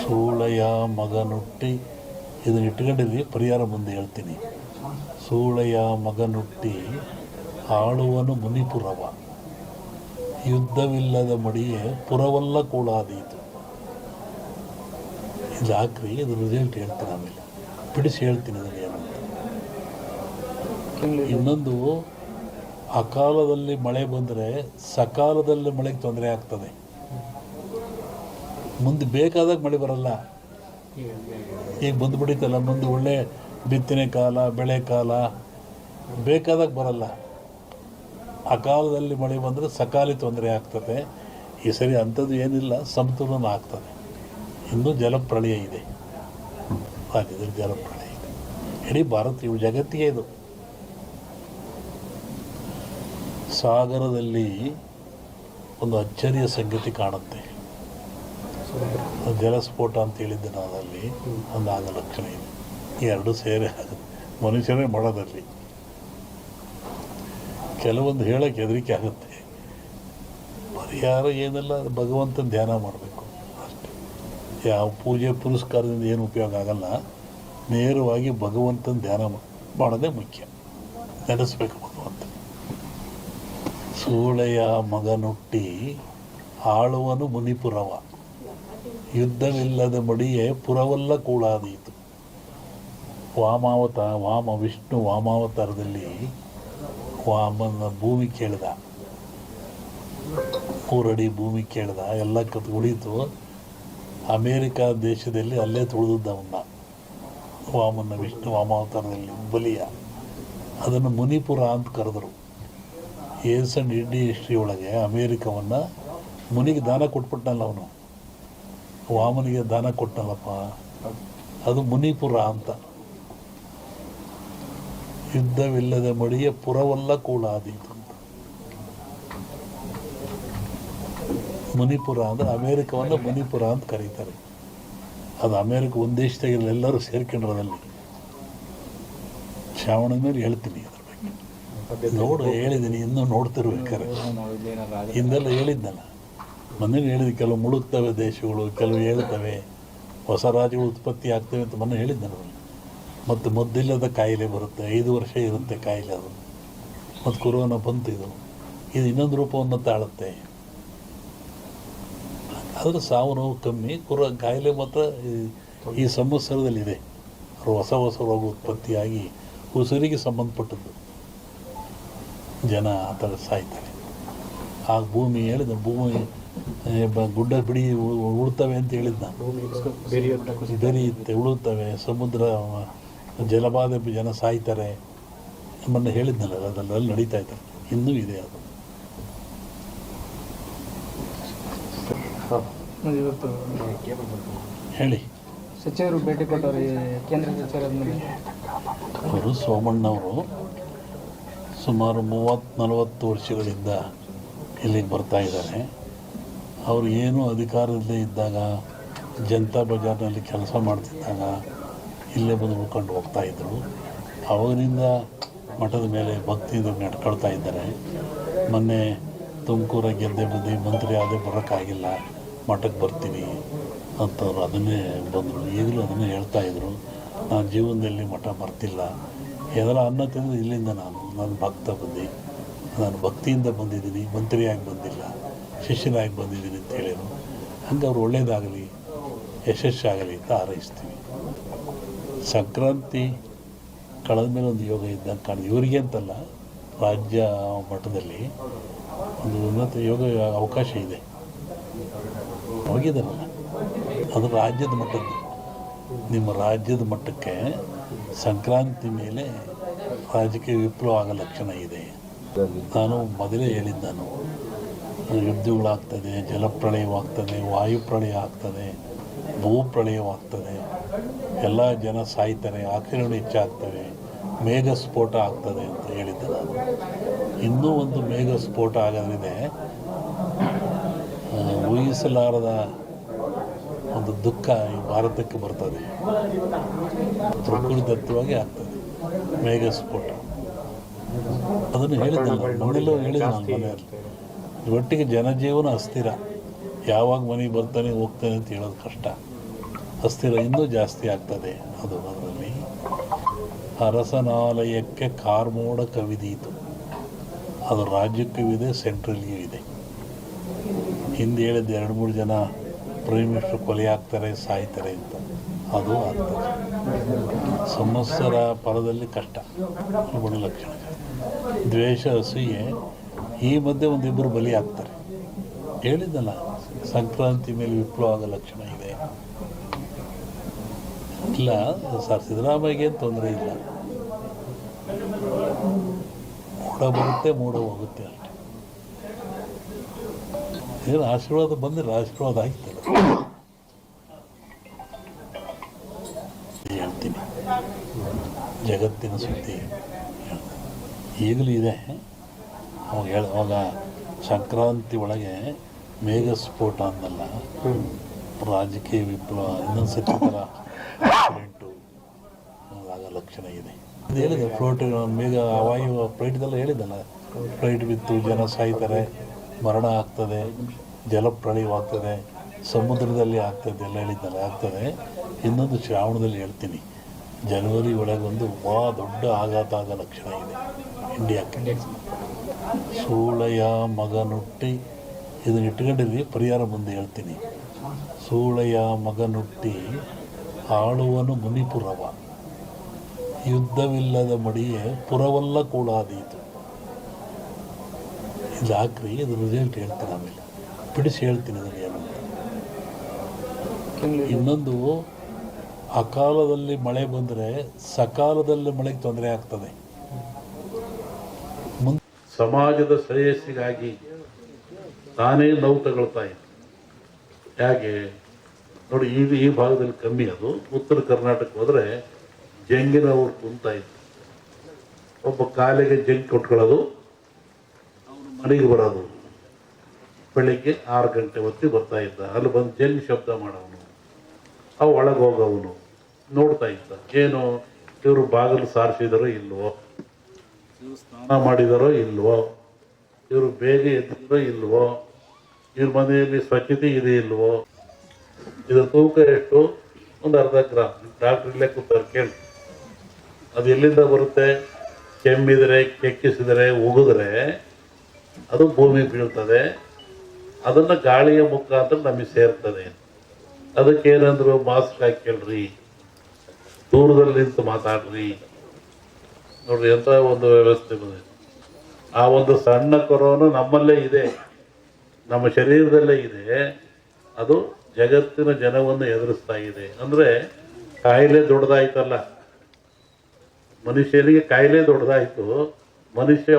ಸೂಳೆಯ ಮಗನುಟ್ಟಿ ಇದನ್ನ ಇಟ್ಕೊಂಡಿದ್ವಿ ಪರಿಹಾರ ಮುಂದೆ ಹೇಳ್ತೀನಿ. ಸೂಳೆಯ ಮಗನುಟ್ಟಿ ಆಳುವನು ಮುನಿಪುರವ. ಯುದ್ಧವಿಲ್ಲದ ಮಡಿಯೇ ಪುರವಲ್ಲ ಕೂಳಾದೀತು ಇದು ಹಾಕ್ರಿ ಇದು ರಿಸಲ್ಟ್ ಹೇಳ್ತೀನಿ ಆಮೇಲೆ. ಬಿಡಿಸಿ ಹೇಳ್ತೀನಿ ಅದನ್ನು ಏನಂತ. ಇನ್ನೊಂದು ಅಕಾಲದಲ್ಲಿ ಮಳೆ ಬಂದರೆ ಸಕಾಲದಲ್ಲಿ ಮಳೆಗೆ ತೊಂದರೆ ಆಗ್ತದೆ. ಮುಂದೆ ಬೇಕಾದಾಗ ಮಳೆ ಬರಲ್ಲ. ಈಗ ಬಂದುಬಿಡಿತಲ್ಲ ಮುಂದೆ ಒಳ್ಳೆ ಬಿತ್ತನೆ ಕಾಲ, ಬೆಳೆ ಕಾಲ, ಬೇಕಾದಾಗ ಬರಲ್ಲ. ಕಾಲದಲ್ಲಿ ಮಳೆ ಬಂದರೆ ಸಕಾಲಿ ತೊಂದರೆ ಆಗ್ತದೆ. ಈ ಸರಿ ಅಂಥದ್ದು ಏನಿಲ್ಲ ಸಮತೋಲನ ಆಗ್ತದೆ. ಇನ್ನೂ ಜಲಪ್ರಳಯ ಇದೆ. ರಾಜ್ಯದಲ್ಲಿ ಜಲಪ್ರಳಯ ಇದೆ. ಇಡೀ ಭಾರತ ಇವು ಜಗತ್ತಿಗೆ ಇದು. ಸಾಗರದಲ್ಲಿ ಒಂದು ಅಚ್ಚರಿಯ ಸಂಗತಿ ಕಾಣುತ್ತೆ. ಜಲಸ್ಫೋಟ ಅಂತ ಹೇಳಿದ್ದೆ ನಾನು ಅಲ್ಲಿ ಒಂದು ಆಗ ಲಕ್ಷಣ ಇದೆ. ಎರಡು ಸೇರೆ ಮನುಷ್ಯರೇ ಮಾಡೋದಲ್ಲಿ ಕೆಲವೊಂದು ಹೇಳಕ್ಕೆ ಹೆದರಿಕೆ ಆಗುತ್ತೆ. ಪರಿಹಾರ ಏನೆಲ್ಲ ಅದು ಭಗವಂತನ ಧ್ಯಾನ ಮಾಡಬೇಕು. ಅಷ್ಟೇ. ಯಾವ ಪೂಜೆ ಪುರಸ್ಕಾರದಿಂದ ಏನು ಉಪಯೋಗ ಆಗಲ್ಲ. ನೇರವಾಗಿ ಭಗವಂತನ ಧ್ಯಾನ ಮಾಡೋದೇ ಮುಖ್ಯ. ನೆನೆಸ್ಬೇಕು ಭಗವಂತ. ಸೂಳೆಯ ಮಗನುಟ್ಟಿ ಆಳುವನು ಮುನಿಪುರವ. ಯುದ್ಧವಿಲ್ಲದ ಮಡಿಯೇ ಪುರವಲ್ಲ ಕೂಳಾದೀತು. ವಾಮಾವತ, ವಾಮ ವಿಷ್ಣು ವಾಮಾವತಾರದಲ್ಲಿ ವಾಮನ ಭೂಮಿ ಕೇಳಿದ. ಮೂರಡಿ ಭೂಮಿ ಕೇಳಿದ, ಎಲ್ಲ ಕತ್ ಉಳಿತು. ಅಮೇರಿಕಾ ದೇಶದಲ್ಲಿ ಅಲ್ಲೇ ತುಳಿದದ್ದ ಅವನ್ನ ವಾಮನ ವಿಷ್ಣು ವಾಮಾವತಾರದಲ್ಲಿ ಬಲಿಯ. ಅದನ್ನು ಮುನಿಪುರ ಅಂತ ಕರೆದರು. ಏಸ್ ಅಂಡ್ ಇಂಡಿ ಹಿಸ್ಟ್ರಿ ಒಳಗೆ ಅಮೇರಿಕವನ್ನು ಮುನಿಗೆ ದಾನ ಕೊಟ್ಬಿಟ್ನಲ್ಲ ಅವನು. ವಾಮನಿಗೆ ದಾನ ಕೊಟ್ಟನಲ್ಲಪ್ಪ ಅದು ಮುನಿಪುರ ಅಂತ. ಯುದ್ಧವಿಲ್ಲದ ಮಡಿಯ ಪುರವಲ್ಲ ಕೂಡ ಆದೀತು ಮುನಿಪುರ ಅಂದರೆ ಅಮೇರಿಕವನ್ನು ಮುನಿಪುರ ಅಂತ ಕರೀತಾರೆ. ಅದು ಅಮೇರಿಕ ಒಂದು ಎಲ್ಲರೂ ಸೇರ್ಕೊಂಡಿರೋದಲ್ಲಿ. ಶ್ರಾವಣ ಮೇಲೆ ಹೇಳ್ತೀನಿ ಅದ್ರ ಬಗ್ಗೆ. ನೋಡು ಹೇಳಿದ್ದೀನಿ ಇನ್ನೂ ನೋಡ್ತಿರ್ಬೇಕಾರೆ ಹಿಂದೆಲ್ಲ ಹೇಳಿದ್ನಲ್ಲ. ಮೊನ್ನೆ ಹೇಳಿದ ಕೆಲವು ಮುಳುಗ್ತವೆ ದೇಶಗಳು, ಕೆಲವು ಹೇಳ್ತವೆ ಹೊಸ ರಾಜ್ಯಗಳು ಉತ್ಪತ್ತಿ ಆಗ್ತವೆ ಅಂತ ಮೊನ್ನೆ ಹೇಳಿದ್ದೆ ನಾನು ಮತ್ತು ಮದ್ದಿಲ್ಲದ ಕಾಯಿಲೆ ಬರುತ್ತೆ, ಐದು ವರ್ಷ ಇರುತ್ತೆ ಕಾಯಿಲೆ ಅದು. ಮತ್ತು ಕೊರೋನಾ ಬಂತು ಇದು. ಇದು ಇನ್ನೊಂದು ರೂಪವನ್ನು ತಾಳುತ್ತೆ. ಆದರೆ ಸಾವು ನೋವು ಕಮ್ಮಿ, ಕುರ ಕಾಯಿಲೆ ಮಾತ್ರ ಈ- ಸಂವತ್ಸರದಲ್ಲಿದೆ. ಅವರು ಹೊಸ ಹೊಸ ರೋಗ ಉತ್ಪತ್ತಿಯಾಗಿ ಉಸಿರಿಗೆ ಸಂಬಂಧಪಟ್ಟದ್ದು. ಜನ ಆ ಥರ ಸಾಯ್ತಾರೆ. ಆ ಭೂಮಿ ಹೇಳಿದ ಭೂಮಿ ಗುಡ್ಡ ಬಿಡಿ ಉಳುತ್ತವೆ ಉಳ್ತವೆ ಅಂತ ಹೇಳಿದ್ದ ಬೆರೆಯುತ್ತೆ ಉಳುತ್ತವೆ ಸಮುದ್ರ ಜಲಪಾತ ಜಲಬಾಧೆ ಜನ ಸಾಯ್ತಾರೆ ನಮ್ಮನ್ನು ಹೇಳಿದ್ನಲ್ಲ ಅದರಲ್ಲಿ ನಡೀತಾ ಇದ್ದಾರೆ ಇನ್ನೂ ಇದೆ ಅದು. ಹೇಳಿ. ಸಚಿವರು ಭೇಟಿ ಕೊಟ್ಟವರು ಕೇಂದ್ರ ಸಚಿವರಾದ್ಮೇಲೆ ಅವರು ಸೋಮಣ್ಣವರು ಸುಮಾರು ಮೂವತ್ತು ನಲವತ್ತು ವರ್ಷಗಳಿಂದ ಇಲ್ಲಿಗೆ ಬರ್ತಾ ಇದ್ದಾರೆ. ಅವರು ಏನು ಅಧಿಕಾರದಲ್ಲೇ ಇದ್ದಾಗ, ಜನತಾ ಬಜಾರ್ನಲ್ಲಿ ಕೆಲಸ ಮಾಡ್ತಿದ್ದಾಗ ಇಲ್ಲೇ ಬಂದು ಉಳ್ಕೊಂಡು ಹೋಗ್ತಾ ಇದ್ದರು ಅವಾಗಿನಿಂದ ಮಠದ ಮೇಲೆ ಭಕ್ತಿಯಿಂದ ನಡ್ಕೊಳ್ತಾ ಇದ್ದಾರೆ. ಮೊನ್ನೆ ತುಮಕೂರ ಗೆದ್ದೆ ಬಂದು ಮಂತ್ರಿ ಅದೇ ಬರೋಕ್ಕಾಗಿಲ್ಲ, ಮಠಕ್ಕೆ ಬರ್ತೀನಿ ಅಂತವ್ರು ಅದನ್ನೇ ಬಂದರು. ಈಗಲೂ ಅದನ್ನೇ ಹೇಳ್ತಾ ಇದ್ದರು ನಾನು ಜೀವನದಲ್ಲಿ ಮಠ ಬರ್ತಿಲ್ಲ. ಎಲ್ಲ ಅನ್ನ ತಿಂದು ಇಲ್ಲಿಂದ ನಾನು ನಾನು ಭಕ್ತ ಬಂದು. ನಾನು ಭಕ್ತಿಯಿಂದ ಬಂದಿದ್ದೀನಿ, ಮಂತ್ರಿಯಾಗಿ ಬಂದಿಲ್ಲ. ಶಿಷ್ಯನಾಗಿ ಬಂದಿದ್ದೀನಿ ಅಂತ ಹೇಳಿದರು ಹಂಗೆ ಅವ್ರು ಒಳ್ಳೇದಾಗಲಿ, ಯಶಸ್ಸಾಗಲಿ ಅಂತ ಹಾರೈಸ್ತೀವಿ. ಸಂಕ್ರಾಂತಿ ಕಳೆದ ಮೇಲೆ ಒಂದು ಯೋಗ ಇದ್ದಂಗೆ ಕಾಣಿದೆ ಇವರಿಗೆ ಅಂತಲ್ಲ, ರಾಜ್ಯ ಮಟ್ಟದಲ್ಲಿ ಒಂದು ಉನ್ನತ ಯೋಗ ಅವಕಾಶ ಇದೆ. ಹೋಗಿದ್ದಾರಲ್ಲ? ಅದು ರಾಜ್ಯದ ಮಟ್ಟದ್ದು. ನಿಮ್ಮ ರಾಜ್ಯದ ಮಟ್ಟಕ್ಕೆ ಸಂಕ್ರಾಂತಿ ಮೇಲೆ ರಾಜಕೀಯ ವಿಪ್ಲವ ಆಗೋ ಲಕ್ಷಣ ಇದೆ. ನಾನು ಮೊದಲೇ ಹೇಳಿದ್ದಾನು ಯುದ್ಧಗಳಾಗ್ತದೆ ಜಲಪ್ರಳಯವಾಗ್ತದೆ ವಾಯುಪ್ರಳಯ ಆಗ್ತದೆ ಭೂಪ್ರಳಯವಾಗ್ತದೆ. ಎಲ್ಲ ಜನ ಸಾಯ್ತಾರೆ ಆಕ್ಸಿಡೆಂಟ್ ಹೆಚ್ಚಾಗ್ತವೆ ಮೇಘ ಸ್ಫೋಟ ಆಗ್ತದೆ ಅಂತ ಹೇಳಿದ್ದೆ ನಾನು. ಇನ್ನೂ ಒಂದು ಮೇಘ ಸ್ಫೋಟ ಆಗೋದ್ರಿದೆ ಊಹಿಸಲಾರದ ಒಂದು ದುಃಖ ಈ ಭಾರತಕ್ಕೆ ಬರ್ತದೆ. ಪ್ರಕೃತಿದತ್ತವಾಗಿ ಆಗ್ತದೆ ಮೇಘ ಸ್ಫೋಟ ಅದನ್ನು ಹೇಳಿದ್ದೆ ನೋಡಿಲ್ಲ ಹೇಳಿದ್ದೆ ನಾನು ಮನೆಯಲ್ಲಿ ಒಟ್ಟಿಗೆ ಜನಜೀವನ ಅಸ್ಥಿರ. ಯಾವಾಗ ಮನೆಗೆ ಬರ್ತಾನೆ, ಹೋಗ್ತಾನೆ ಅಂತ ಹೇಳೋದು ಕಷ್ಟ. ಅಸ್ಥಿರ ಇನ್ನೂ ಜಾಸ್ತಿ ಆಗ್ತದೆ. ಅದು ಅದರಲ್ಲಿ. ಅರಸನಾಲಯಕ್ಕೆ ಕಾರ್ಮೋಡ ಕವಿದೀತು. ಅದು ರಾಜ್ಯಕ್ಕೂ ಇದೆ ಸೆಂಟ್ರಲ್ಗೂ ಇದೆ. ಹಿಂದೆ ಹೇಳಿದ್ದು ಎರಡು ಮೂರು ಜನ ಪ್ರೈಮ್ ಮಿನಿಸ್ಟರ್ ಕೊಲೆ ಆಗ್ತಾರೆ, ಸಾಯ್ತಾರೆ ಅಂತ. ಅದು ಆಗ್ತದೆ. ಸಮಸ್ಯರ ಪರದಲ್ಲಿ ಕಷ್ಟ. ಲಕ್ಷಣ. ದ್ವೇಷ ಅಸೂಯೆ ಈ ಮಧ್ಯೆ ಒಂದಿಬ್ಬರು ಬಲಿ ಆಗ್ತಾರೆ. ಹೇಳಿದ್ದಲ್ಲ, ಸಂಕ್ರಾಂತಿ ಮೇಲೆ ವಿಪ್ಲವ ಆಗೋ ಲಕ್ಷಣ ಇದೆ. ಇಲ್ಲ, ಸರ್ ಸಿದ್ದರಾಮಯ್ಯಗೆ ತೊಂದರೆ ಇಲ್ಲ. ಮೂಡ ಬರುತ್ತೆ, ಮೂಡ ಹೋಗುತ್ತೆ ಅಷ್ಟೆ ಏನು ಆಶೀರ್ವಾದ ಬಂದಿಲ್ಲ ಆಶೀರ್ವಾದ ಆಯ್ತಲ್ಲ. ಹೇಳ್ತೀನಿ. ಜಗತ್ತಿನ ಸುದ್ದಿ. ಈಗಲೂ ಇದೆ. ಅವಾಗ ಹೇಳ ಅವಾಗ ಸಂಕ್ರಾಂತಿ ಒಳಗೆ ಮೇಘ ಸ್ಫೋಟ ಅಂದಲ್ಲ ರಾಜಕೀಯ ವಿಪ್ಲವ ಇನ್ನೊಂದು ಸತಿ ಥರ ಆಕ್ಸಿಡೆಂಟು ಆಗ ಲಕ್ಷಣ ಇದೆ. ಇದು ಹೇಳಿದೆ ಫ್ಲೋಟ್ ಮೇಘ ವಾಯು ಫ್ಲೈಟ್ದೆಲ್ಲ ಹೇಳಿದ್ದಲ್ಲ. ಫ್ಲೈಟ್ ಬಿತ್ತು ಜನ ಸಾಯ್ತಾರೆ ಮರಣ ಆಗ್ತದೆ ಜಲಪ್ರಳಯವಾಗ್ತದೆ ಸಮುದ್ರದಲ್ಲಿ ಆಗ್ತದೆ ಎಲ್ಲ ಹೇಳಿದ್ದಲ್ಲ ಆಗ್ತದೆ. ಇನ್ನೊಂದು ಶ್ರಾವಣದಲ್ಲಿ ಹೇಳ್ತೀನಿ. ಜನವರಿ ಒಳಗೊಂದು ಭಾಳ ದೊಡ್ಡ ಆಘಾತ ಆಗೋ ಲಕ್ಷಣ ಇದೆ. ಇಂಡಿಯಾಕ್ಕೆ ಸೂಳೆಯ ಮಗನುಟ್ಟಿ ಇದನ್ನ ಇಟ್ಕೊಂಡಿರಿ ಪರಿಹಾರ ಮುಂದೆ ಹೇಳ್ತೀನಿ. ಸೂಳೆಯ ಮಗನುಟ್ಟಿ ಆಳುವನು ಮುನಿಪುರವ. ಯುದ್ಧವಿಲ್ಲದ ಮಡಿಯೇ ಪುರವಲ್ಲ ಕೂಡಾದೀತು ಇದು ಹಾಕ್ರಿ ಇದು ರಿಸಲ್ಟ್ ಹೇಳ್ತೀನಿ ಆಮೇಲೆ. ಬಿಡಿಸಿ ಹೇಳ್ತೀನಿ ಅದನ್ನು ಏನು ಇನ್ನೊಂದು ಅಕಾಲದಲ್ಲಿ ಮಳೆ ಬಂದರೆ ಸಕಾಲದಲ್ಲಿ ಮಳೆಗೆ ತೊಂದರೆ ಆಗ್ತದೆ. ಸಮಾಜದ ಶ್ರೇಯಸ್ಸಿಗಾಗಿ ತಾನೇ ನೋವು ತಗೊಳ್ತಾ ಇದ್ದ. ಹೇಗೆ? ನೋಡಿ, ಈ ಈ ಭಾಗದಲ್ಲಿ ಕಮ್ಮಿ ಅದು. ಉತ್ತರ ಕರ್ನಾಟಕ ಹೋದರೆ ಜಂಗಿನ ಅವ್ರು ಕುಂತ ಇತ್ತು ಒಬ್ಬ ಕಾಲಿಗೆ ಜಂಗ್ ಕೊಟ್ಕೊಳ್ಳೋದು, ಮನೆಗೆ ಬರೋದು. ಬೆಳಿಗ್ಗೆ ಆರು ಗಂಟೆ ಹೊತ್ತಿಗೆ ಬರ್ತಾ ಇದ್ದ. ಅಲ್ಲಿ ಬಂದು ಜಂಗ್ ಶಬ್ದ ಮಾಡೋನು ಅವು ಒಳಗೆ ಹೋಗವನು ನೋಡ್ತಾ ಇದ್ದ. ಏನು, ಇವರು ಬಾಗಿಲು ಸಾರಿಸಿದರೋ ಇಲ್ವೋ? ಇವ್ರು ಸ್ನಾನ ಮಾಡಿದಾರೋ ಇಲ್ವೋ? ಇವರು ಬೇಗ ಎದ್ದಿದ್ರೋ ಇಲ್ವೋ? ಇವ್ರ ಮನೆಯಲ್ಲಿ ಸ್ವಚ್ಛತೆ ಇದೆ ಇಲ್ವೋ? ಇದರ ತೂಕ ಎಷ್ಟು? ಒಂದು ಅರ್ಧ ಗ್ರಾಮ್ ಡಾಕ್ಟ್ರ್ ಇಲ್ಲೇ ಕೂತಾರೆ, ಕೇಳಿ. ಅದು ಎಲ್ಲಿಂದ ಬರುತ್ತೆ? ಕೆಮ್ಮಿದರೆ, ಕೆಕ್ಕಿಸಿದರೆ, ಉಗಿದ್ರೆ ಅದು ಭೂಮಿ ಬೀಳ್ತದೆ. ಅದನ್ನು ಗಾಳಿಯ ಮುಖಾಂತರ ನಮಗೆ ಸೇರ್ತದೆ. ಅದಕ್ಕೆ ಏನಂದ್ರು ಮಾಸ್ಕ್ ಹಾಕೇಳ್ರಿ ದೂರದಲ್ಲಿ ನಿಂತು ಮಾತಾಡ್ರಿ. ನೋಡ್ರಿ ಎಂಥ ಒಂದು ವ್ಯವಸ್ಥೆ ಬಂದಿದೆ. ಆ ಒಂದು ಸಣ್ಣ ಕೊರೋನು ನಮ್ಮಲ್ಲೇ ಇದೆ. ನಮ್ಮ ಶರೀರದಲ್ಲೇ ಇದೆ. ಅದು ಜಗತ್ತಿನ ಜನವನ್ನು ಎದುರಿಸ್ತಾ ಇದೆ. ಅಂದ್ರೆ ಕಾಯಿಲೆ ದೊಡ್ಡದಾಯ್ತಲ್ಲ. ಮನುಷ್ಯನಿಗೆ ಕಾಯಿಲೆ ದೊಡ್ಡದಾಯಿತು. ಮನುಷ್ಯ